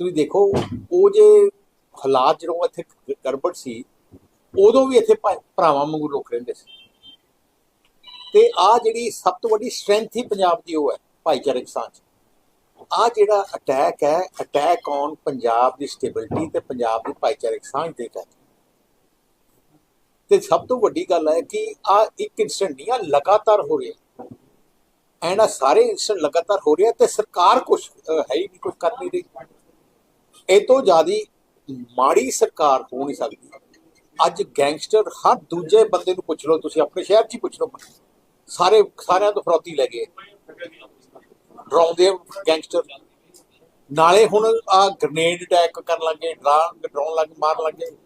ਤੁਸੀਂ ਦੇਖੋ, ਉਹ ਜੇ ਹਾਲਾਤ ਜਦੋਂ ਇੱਥੇ ਗੜਬੜ ਸੀ, ਉਦੋਂ ਵੀ ਇੱਥੇ ਭਰਾਵਾਂ ਵਾਂਗੂ ਲੋਕ ਰਹਿੰਦੇ ਸੀ। ਤੇ ਆ ਜਿਹੜੀ ਸਭ ਤੋਂ ਵੱਡੀ ਸਟਰੈਂਥ ਹੀ ਪੰਜਾਬ ਦੀ, ਉਹ ਹੈ ਭਾਈਚਾਰਕ ਸਾਂਝ। ਆ ਜਿਹੜਾ ਅਟੈਕ ਹੈ ਅਟੈਕ ਔਨ ਪੰਜਾਬ ਦੀ ਸਟੇਬਿਲਿਟੀ ਤੇ ਪੰਜਾਬ ਦੀ ਭਾਈਚਾਰਕ ਸਾਂਝ ਦੇ ਅਟੈਕ ਤੇ ਸਭ ਤੋਂ ਵੱਡੀ ਗੱਲ ਹੈ ਕਿ ਆ ਇੱਕ ਇਨਸੀਡੈਂਟ ਨਹੀਂ ਆ ਲਗਾਤਾਰ ਹੋ ਰਿਹਾ। ਐਂਡ ਆ ਸਾਰੇ ਇਨਸੀਡੈਂਟ ਲਗਾਤਾਰ ਹੋ ਰਿਹਾ ਤੇ ਸਰਕਾਰ ਕੁਝ ਹੈ ਹੀ ਨਹੀਂ ਕੁਝ ਕਰ ਨਹੀਂ ਰਹੀ। ਇਹ ਤੋਂ ਜ਼ਿਆਦੀ ਮਾੜੀ ਸਰਕਾਰ ਹੋ ਨਹੀਂ ਸਕਦੀ। ਅੱਜ ਗੈਂਗਸਟਰ ਹਰ ਦੂਜੇ ਬੰਦੇ ਨੂੰ ਪੁੱਛ ਲਓ, ਤੁਸੀਂ ਆਪਣੇ ਸ਼ਹਿਰ 'ਚ ਹੀ ਪੁੱਛ ਲਓ। ਸਾਰੇ, ਸਾਰਿਆਂ ਤੋਂ ਫਰੌਤੀ ਲੈ ਗਏ। ਡਰਾਉਂਦੇ ਗੈਂਗਸਟਰ। ਨਾਲੇ ਹੁਣ ਆ ਗ੍ਰਨੇਡ ਅਟੈਕ ਕਰਨ ਲੱਗੇ ਡਰਾਂ ਡਰਾਉਣ ਲੱਗ, ਮਾਰਨ ਲੱਗੇ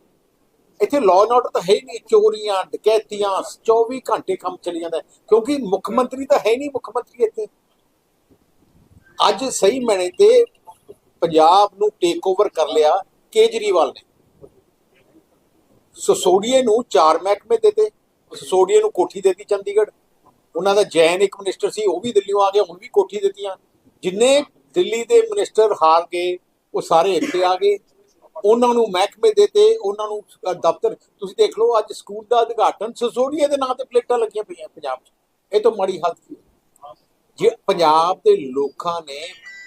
ਇੱਥੇ ਲਾਅ ਐਂਡ ਤਾਂ ਹੈ ਹੀ ਨਹੀਂ, ਚੋਰੀਆਂ, ਡਕੈਤੀਆਂ 24 ਘੰਟੇ ਕੰਮ ਚੱਲੀ ਜਾਂਦਾ। ਕਿਉਂਕਿ ਮੁੱਖ ਮੰਤਰੀ ਤਾਂ ਹੈ ਨਹੀਂ ਮੁੱਖ ਮੰਤਰੀ ਇੱਥੇ। ਅੱਜ ਸਹੀ ਮੈਨੇ ਤੇ ਪੰਜਾਬ ਨੂੰ ਟੇਕ ਓਵਰ ਕਰ ਲਿਆ ਕੇਜਰੀਵਾਲ ਨੇ। ਸਸੋਡੀਏ ਨੂੰ ਚਾਰ ਮਹਿਕਮੇ ਦਿੱਤੇ ਸਸੋਡੀਏ ਨੂੰ ਕੋਠੀ ਦੇਤੀ ਚੰਡੀਗੜ੍ਹ। ਉਹਨਾਂ ਦਾ ਜੈਨ ਇੱਕ ਮਿਨਿਸਟਰ ਸੀ, ਉਹ ਵੀ ਦਿੱਲੀੋਂ ਆ ਗਿਆ, ਹੁਣ ਵੀ ਕੋਠੀ ਦਿੱਤੀਆਂ। ਜਿੰਨੇ ਦਿੱਲੀ ਦੇ ਮਿਨਿਸਟਰ ਹਾਰ ਗਏ, ਉਹ ਸਾਰੇ ਇੱਥੇ ਆ ਗਏ। ਉਹਨਾਂ ਨੂੰ ਮਹਿਕਮੇ ਦਿੱਤੇ, ਉਹਨਾਂ ਨੂੰ ਦਫ਼ਤਰ। ਤੁਸੀਂ ਦੇਖ ਲਓ, ਅੱਜ ਸਕੂਲ ਦਾ ਉਦਘਾਟਨ ਸਸੋਡੀਏ ਦੇ ਨਾਂ ਤੇ ਪਲੇਟਾਂ ਲੱਗੀਆਂ ਪਈਆਂ ਪੰਜਾਬ 'ਚ। ਇਹ ਤਾਂ ਮਾੜੀ ਹਾਲਤ ਸੀ ਜੇ ਪੰਜਾਬ ਦੇ ਲੋਕਾਂ ਨੇ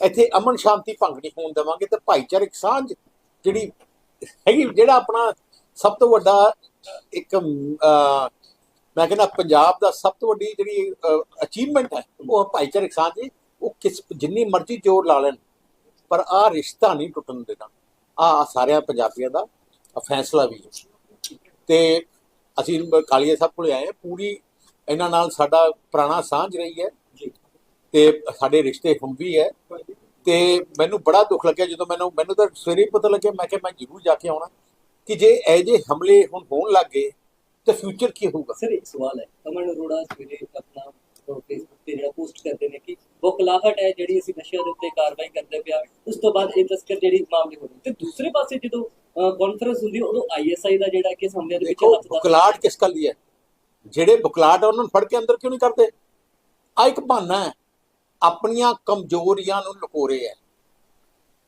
ਇੱਥੇ ਅਮਨ ਸ਼ਾਂਤੀ ਭੰਗ ਨਹੀਂ ਹੋਣ ਦੇਵਾਂਗੇ ਤੇ ਭਾਈਚਾਰਕ ਸਾਂਝ ਜਿਹੜੀ ਹੈਗੀ ਜਿਹੜਾ ਆਪਣਾ ਸਭ ਤੋਂ ਵੱਡਾ ਇੱਕ ਮੈਂ ਕਹਿੰਦਾ ਪੰਜਾਬ ਦਾ ਸਭ ਤੋਂ ਵੱਡੀ ਜਿਹੜੀ ਅਚੀਵਮੈਂਟ ਹੈ ਉਹ ਭਾਈਚਾਰਕ ਸਾਂਝ ਉਹ ਕਿਸ ਜਿੰਨੀ ਮਰਜ਼ੀ ਜ਼ੋਰ ਲਾ ਲੈਣ ਪਰ ਆ ਰਿਸ਼ਤਾ ਨਹੀਂ ਟੁੱਟਣ ਦੇਣਾ। ਆ ਸਾਰਿਆਂ ਪੰਜਾਬੀਆਂ ਦਾ ਫੈਸਲਾ ਵੀ ਹੈ। ਤੇ ਅਸੀਂ ਕਾਲੀਆ ਸਾਹਿਬ ਕੋਲੇ ਆਏ ਹਾਂ, ਪੂਰੀ ਇਹਨਾਂ ਨਾਲ ਸਾਡਾ ਪੁਰਾਣਾ ਸਾਂਝ ਰਹੀ ਹੈ। ਤੇ ਸਾਡੇ ਰਿਸ਼ਤੇ ਹੁਣ ਵੀ ਹੈ। ਤੇ ਮੈਨੂੰ ਬੜਾ ਦੁੱਖ ਲੱਗਿਆ ਜਦੋਂ ਮੈਨੂੰ ਮੈਨੂੰ ਤਾਂ ਸਵੇਰੇ ਪਤਾ ਲੱਗਿਆ ਮੈਂ ਕਿਹਾ ਮੈਂ ਜ਼ਰੂਰ ਜਾ ਕੇ ਆਉਣਾ। ਕਿ ਜੇ ਇਹ ਜੇ ਹਮਲੇ ਹੁਣ ਹੋਣ ਲੱਗੇ ਤੇ ਫਿਊਚਰ ਕੀ ਹੋਊਗਾ? ਸਰ ਇੱਕ ਸਵਾਲ ਹੈ। ਕਮਲ ਅਰੋੜਾ ਸਵੇਰੇ ਆਪਣਾ ਫੇਸਬੁੱਕ ਤੇ ਜਿਹੜਾ ਪੋਸਟ ਕਰਦੇ ਨੇ ਕਿ ਬੁਖਲਾਹਟ ਹੈ ਜਿਹੜੀ ਅਸੀਂ ਨਸ਼ਿਆਂ ਦੇ ਉੱਤੇ ਕਾਰਵਾਈ ਕਰਦੇ ਪਿਆ ਉਸ ਤੋਂ ਬਾਅਦ ਇਹ ਤਸਕਰ ਜਿਹੜੀ ਮਾਮਲੇ ਹੋ ਰਹੇ ਤੇ ਦੂਸਰੇ ਪਾਸੇ ਜਦੋਂ ਕਾਨਫਰੰਸ ਹੁੰਦੀ ਉਦੋਂ ਆਈਐਸਆਈ ਦਾ ਜਿਹੜਾ ਕਿ ਸਾਹਮਣੇ ਦੇ ਵਿੱਚ ਹੱਥ ਦਾ ਬੁਕਲਾਟ ਕਿਸ ਗੱਲ ਦੀ ਹੈ? ਜਿਹੜੇ ਬੁਕਲਾਟ ਆ ਉਹਨਾਂ ਨੂੰ ਫੜ ਕੇ ਅੰਦਰ ਕਿਉਂ ਨਹੀਂ ਕਰਦੇ? ਆ ਇੱਕ ਬਹਾਨਾ ਹੈ। ਆਪਣੀਆਂ ਕਮਜ਼ੋਰੀਆਂ ਨੂੰ ਲੁਕੋ ਰਹੇ ਹੈ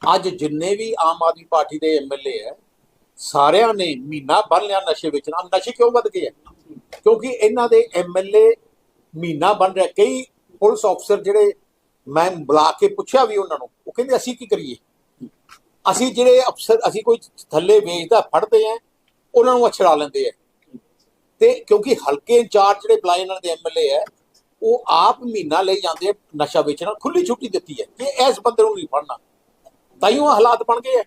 ਅੱਜ ਜਿੰਨੇ ਵੀ ਆਮ ਆਦਮੀ ਪਾਰਟੀ ਦੇ ਐਮਐਲਏ ਹੈ ਸਾਰਿਆਂ ਨੇ ਮਹੀਨਾ ਬੰਨ ਲਿਆ ਨਸ਼ੇ ਵੇਚਣਾ ਨਸ਼ੇ ਕਿਉਂ ਵੱਧ ਗਏ ਹੈ ਕਿਉਂਕਿ ਇਹਨਾਂ ਦੇ ਐਮਐਲਏ ਮਹੀਨਾ ਬਣ ਰਿਹਾ। ਕਈ ਪੁਲਿਸ ਅਫਸਰ ਜਿਹੜੇ ਮੈਂ ਬੁਲਾ ਕੇ ਪੁੱਛਿਆ ਵੀ ਉਹਨਾਂ ਨੂੰ, ਉਹ ਕਹਿੰਦੇ ਅਸੀਂ ਕੀ ਕਰੀਏ? ਅਸੀਂ ਜਿਹੜੇ ਅਫਸਰ, ਅਸੀਂ ਕੋਈ ਥੱਲੇ ਵੇਚਦਾ, ਫੜਦੇ ਆ ਉਹਨਾਂ ਨੂੰ ਅਛੜਾ ਲੈਂਦੇ ਆ ਤੇ ਕਿਉਂਕਿ ਹਲਕੇ ਇੰਚਾਰਜ ਜਿਹੜੇ ਬੁਲਾਏ ਇਹਨਾਂ ਦੇ ਐਮਐਲਏ ਹੈ ਉਹ ਆਪ ਮਹੀਨਾ ਲਈ ਜਾਂਦੇ ਨਸ਼ਾ ਵੇਚਣਾ ਖੁੱਲੀ ਛੁੱਟੀ ਦਿੱਤੀ ਹੈ ਕਿ ਇਸ ਬੰਦੇ ਨੂੰ ਨਹੀਂ ਫੜਨਾ। ਤਾਈਓ ਹਾਲਾਤ ਬਣ ਗਏ ਆ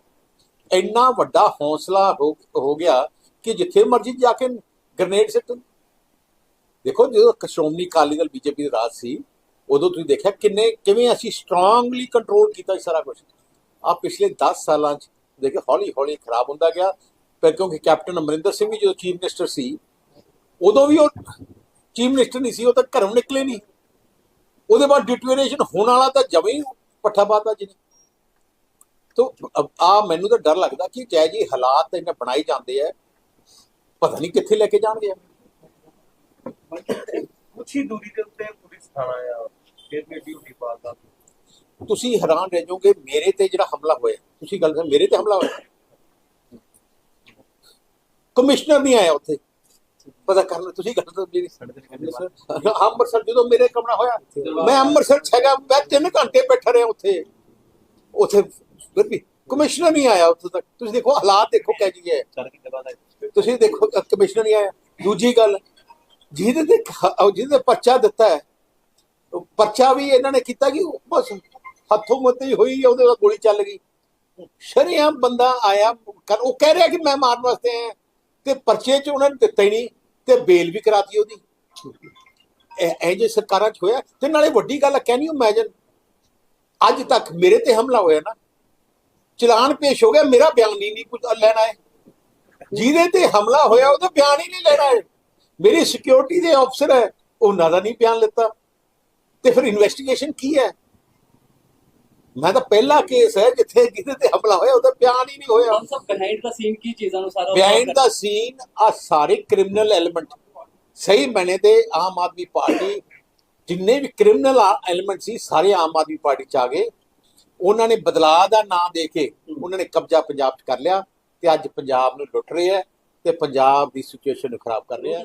ਇੰਨਾ ਵੱਡਾ ਹੌਸਲਾ ਹੋ ਗਿਆ ਕਿ ਜਿੱਥੇ ਮਰਜ਼ੀ ਜਾ ਕੇ ਗ੍ਰਨੇਡ ਸਿੱਟਣ ਦੇਖੋ, ਜਦੋਂ ਸ਼੍ਰੋਮਣੀ ਅਕਾਲੀ ਦਲ, ਬੀਜੇਪੀ ਦਾ ਰਾਜ ਸੀ, ਉਦੋਂ ਤੁਸੀਂ ਦੇਖਿਆ ਕਿੰਨੇ, ਕਿਵੇਂ ਅਸੀਂ ਸਟਰੋਂਗਲੀ ਕੰਟਰੋਲ ਕੀਤਾ ਸਾਰਾ ਕੁਝ ਆ ਪਿਛਲੇ 10 ਸਾਲਾਂ ਚ ਦੇਖੇ ਹੌਲੀ ਹੌਲੀ ਖਰਾਬ ਹੁੰਦਾ ਗਿਆ। ਪਰ ਕਿਉਂਕਿ ਕੈਪਟਨ ਅਮਰਿੰਦਰ ਸਿੰਘ ਵੀ ਜਦੋਂ ਚੀਫ ਮਿਨਿਸਟਰ ਸੀ, ਉਦੋਂ ਵੀ ਉਹ ਚੀਫ ਮਿਨਿਸਟਰ ਨਹੀਂ ਸੀ ਉਹ ਤਾਂ ਘਰੋਂ ਨਿਕਲੇ ਨਹੀਂ। ਉਹਦੇ ਬਾਅਦ ਡਿਟੂਰੇਸ਼ਨ ਹੋਣ ਵਾਲਾ ਤਾਂ ਹੀ ਪੱਠਾ ਪਾਤਾ ਜੀ ਨੇ ਤੋ ਆ ਮੈਨੂੰ ਤਾਂ ਡਰ ਲੱਗਦਾ ਕਿ ਜੈ ਜੀ ਹਾਲਾਤ ਇਹਨਾਂ ਬਣਾਈ ਜਾਂਦੇ ਆ ਪਤਾ ਨਹੀਂ ਕਿੱਥੇ ਲੈ ਕੇ ਜਾਣਗੇ। ਕੁਛ ਹੀ ਦੂਰੀ ਦੇ ਉੱਤੇ ਪੁਲਿਸ ਥਾਣਾ ਆ ਫਿਰ ਵੀ ਡਿਊਟੀ ਪਾਤਾ ਤੁਸੀਂ ਹੈਰਾਨ ਰਹਿ ਜਾਓਗੇ ਮੇਰੇ ਤੇ ਜਿਹੜਾ ਹਮਲਾ ਹੋਇਆ ਤੁਸੀਂ ਗੱਲ ਮੇਰੇ ਤੇ ਹਮਲਾ ਹੋਇਆ। ਕਮਿਸ਼ਨਰ ਨਹੀਂ ਆਇਆ ਉੱਥੇ। ਪਤਾ ਕਰ ਲਓ ਤੁਸੀਂ ਗੱਲ ਤਾਂ ਮੇਰੀ। ਅੰਮ੍ਰਿਤਸਰ ਜਦੋਂ ਮੇਰੇ ਕਮਰਾ ਹੋਇਆ ਮੈਂ ਅੰਮ੍ਰਿਤਸਰ ਛਗਾ ਮੈਂ 3 ਘੰਟੇ ਬੈਠਾ ਰਿਹਾ ਉੱਥੇ। ਉੱਥੇ ਫਿਰ ਵੀ ਕਮਿਸ਼ਨਰ ਨਹੀਂ ਆਇਆ ਉੱਥੇ ਤੱਕ। ਤੁਸੀਂ ਦੇਖੋ ਹਾਲਾਤ ਦੇਖੋ ਕਹਿ ਜੀ ਹੈ? ਤੁਸੀਂ ਦੇਖੋ ਕਮਿਸ਼ਨਰ ਨਹੀਂ ਆਇਆ। ਦੂਜੀ ਗੱਲ ਜਿਹਦੇ ਤੇ ਜਿਹਦੇ ਪਰਚਾ ਦਿੱਤਾ ਹੈ ਪਰਚਾ ਵੀ ਇਹਨਾਂ ਨੇ ਕੀਤਾ ਕਿ ਬਸ ਹੱਥੋਂ ਮੱਤੀ ਹੋਈ ਉਹਦੇ ਨਾਲ ਗੋਲੀ ਚੱਲ ਗਈ। ਸ਼ਰੇਆਮ ਬੰਦਾ ਆਇਆ ਉਹ ਕਹਿ ਰਿਹਾ ਕਿ ਮੈਂ ਮਾਰਨ ਵਾਸਤੇ ਆਇਆ। ਤੇ ਪਰਚੇ 'ਚ ਉਹਨਾਂ ਨੇ ਦਿੱਤਾ ਹੀ ਨਹੀਂ। ਤੇ ਬੇਲ ਵੀ ਕਰਾਤੀ ਉਹਦੀ। ਇਹ ਜੇ ਸਰਕਾਰਾਂ 'ਚ ਹੋਇਆ, ਤੇ ਨਾਲੇ ਵੱਡੀ ਗੱਲ ਕੈਨ ਯੂ ਇਮੇਜਿਨ ਅੱਜ ਤੱਕ ਮੇਰੇ ਤੇ ਹਮਲਾ ਹੋਇਆ ਨਾ, ਚਲਾਨ ਪੇਸ਼ ਹੋ ਗਿਆ, ਮੇਰਾ ਬਿਆਨ ਹੀ ਨਹੀਂ ਕੁਝ ਲੈਣਾ ਹੈ ਜਿਹਦੇ ਤੇ ਹਮਲਾ ਹੋਇਆ, ਉਹਦਾ ਬਿਆਨ ਹੀ ਨਹੀਂ ਲੈਣਾ ਹੈ ਮੇਰੀ ਸਿਕਿਉਰਿਟੀ ਦੇ ਅਫਸਰ ਹੈ, ਉਹਨਾਂ ਦਾ ਨਹੀਂ ਬਿਆਨ ਲਿੱਤਾ। ਤੇ ਫਿਰ ਇਨਵੈਸਟੀਗੇਸ਼ਨ ਕੀ ਹੈ? ਮੈਂ ਤਾਂ ਪਹਿਲਾ ਕੇਸ ਹੈ ਜਿੱਥੇ ਜਿਹਦੇ ਤੇ ਹਮਲਾ ਹੋਇਆ ਉਹਦਾ ਬਿਆਨ ਹੀ ਨਹੀਂ ਹੋਇਆ। ਸਭ ਬਿਹਾਈਂਡ ਦਾ ਸੀਨ ਕੀ ਚੀਜ਼ਾਂ ਨੂੰ ਸਾਰਾ ਬਿਹਾਈਂਡ ਦਾ ਸੀਨ ਆ ਸਾਰੇ ਕ੍ਰਿਮੀਨਲ ਐਲੀਮੈਂਟ ਸਹੀ ਮੈਨੇ ਤੇ ਆਮ ਆਦਮੀ ਪਾਰਟੀ ਜਿੰਨੇ ਵੀ ਕ੍ਰਿਮੀਨਲ ਐਲੀਮੈਂਟ ਸੀ ਸਾਰੇ ਆਮ ਆਦਮੀ ਪਾਰਟੀ ਚ ਆ ਗਏ। ਉਹਨਾਂ ਨੇ ਬਦਲਾਅ ਦਾ ਨਾਂ ਦੇ ਕੇ ਉਹਨਾਂ ਨੇ ਕਬਜ਼ਾ ਪੰਜਾਬ 'ਚ ਕਰ ਲਿਆ ਤੇ ਅੱਜ ਪੰਜਾਬ ਨੂੰ ਲੁੱਟ ਰਹੇ ਤੇ ਪੰਜਾਬ ਦੀ ਸਿਚੁਏਸ਼ਨ ਨੂੰ ਖਰਾਬ ਕਰ ਰਹੇ